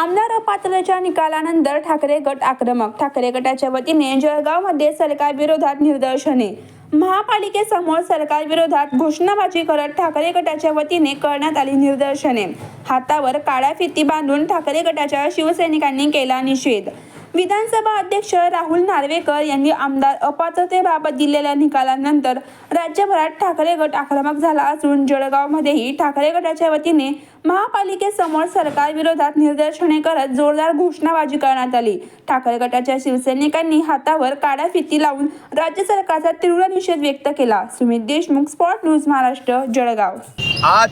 आमदार अपात्रतेच्या निकालानंतर ठाकरे गट आक्रमक. ठाकरे गटाच्या वतीने जळगावमध्ये सरकार विरोधात निदर्शने. महापालिकेसमोर सरकार विरोधात घोषणाबाजी करत ठाकरे गटाच्या वतीने करण्यात आली निदर्शने. हातावर काळ्या फिती बांधून ठाकरे गटाच्या शिवसैनिकांनी केला निषेध. विधानसभा अध्यक्ष राहुल नार्वेकर यांनी आमदार अपात्रतेबाबत दिलेल्या निकालानंतर राज्यभरात ठाकरे गट आक्रमक झाला असून जळगावमध्येही ठाकरे गटाच्या वतीने महापालिकेसमोर सरकार विरोधात निदर्शने करत जोरदार घोषणाबाजी करण्यात आली. ठाकरे गटाच्या शिवसैनिकांनी हातावर काळ्या फिती लावून राज्य सरकारचा तीव्र निषेध व्यक्त केला. Sumit Deshmukh spot news Maharashtra Jalgaon. आज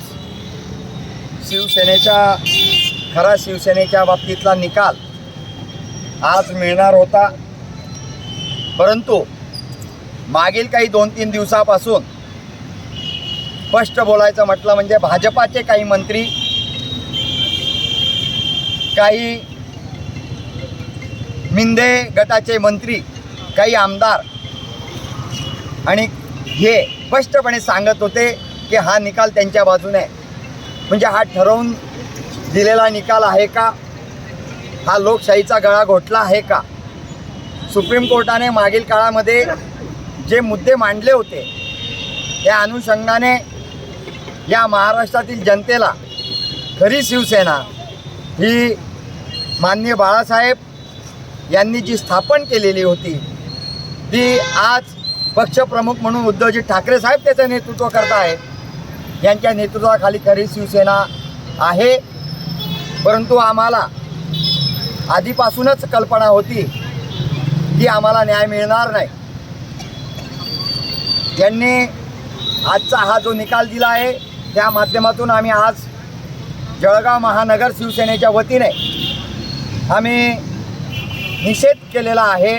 शिवसेनेच्या खरा शिवसेनेच्या बाबतीतला निकाल आज मिळणार होता. परंतु मागील काही दोन तीन दिवसापासून स्पष्ट बोलायचं म्हटलं म्हणजे भाजपाचे काही मंत्री काही मिंदे गटाचे मंत्री काही आमदार आणि हे स्पष्टपणे सांगत होते की हा निकाल त्यांच्या बाजूने आहे. म्हणजे हा ठरवून दिलेला निकाल आहे का? हा लोकशाहीचा गळा घोटला आहे का? सुप्रीम कोर्टाने मागील काळामध्ये जे मुद्दे मांडले होते त्या अनुषंगाने या महाराष्ट्रातील जनतेला खरी शिवसेना ही माननीय बाळासाहेब यांनी जी स्थापन केलेली होती ती आज पक्षप्रमुख म्हणून उद्धवजी ठाकरे साहेब त्याचं नेतृत्व करत आहेत यांच्या नेतृत्वाखाली खरी शिवसेना आहे. परंतु आम्हाला आधीपासूनच कल्पना होती की आम्हाला न्याय मिळणार नाही. यांनी आजचा हा जो निकाल दिला आहे त्या माध्यमातून आम्ही आज जळगाव महानगर शिवसेनेच्या वतीने आम्ही निषेध केलेला आहे.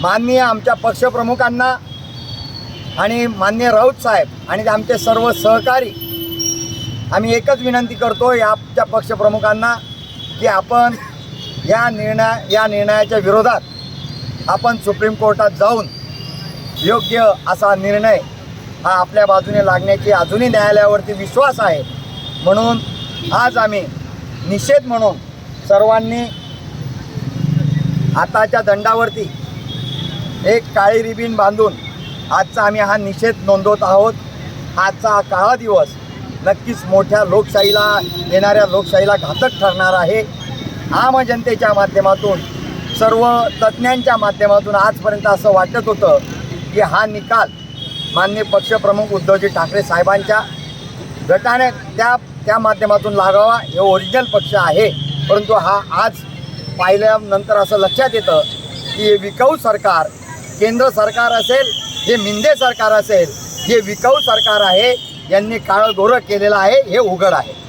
माननीय आमच्या पक्षप्रमुखांना आणि मान्य राऊत साहेब आणि आमचे सर्व सहकारी आम्ही एकच विनंती करतो या आमच्या पक्षप्रमुखांना की आपण या निर्णय या निर्णयाच्या विरोधात आपण सुप्रीम कोर्टात जाऊन योग्य असा निर्णय हा आपल्या बाजूने लागण्याची अजूनही न्यायालयावरती विश्वास आहे. म्हणून आज आम्ही निषेध म्हणून सर्वांनी हाताच्या दंडावरती एक काळी रिबीन बांधून आजचा आम्ही हा निषेध नोंदवत आहोत. आजचा हा काळा दिवस नक्कीच मोठ्या लोकशाहीला येणाऱ्या लोकशाहीला घातक ठरणार आहे. आम जनतेच्या माध्यमातून सर्व तज्ज्ञांच्या माध्यमातून आजपर्यंत असं वाटत होतं की हा निकाल माननीय पक्षप्रमुख उद्धवजी ठाकरे साहेबांच्या गटाने त्या त्या माध्यमातून लागावा हे ओरिजिनल पक्ष आहे. परंतु हा आज पाहिल्यानंतर असं लक्षात येतं की हे विकाऊ सरकार केंद्र सरकार असेल हे मिंदे सरकार असेल हे विकाऊ सरकार आहे यांनी काळं गोरं केलेलं आहे हे उघड आहे.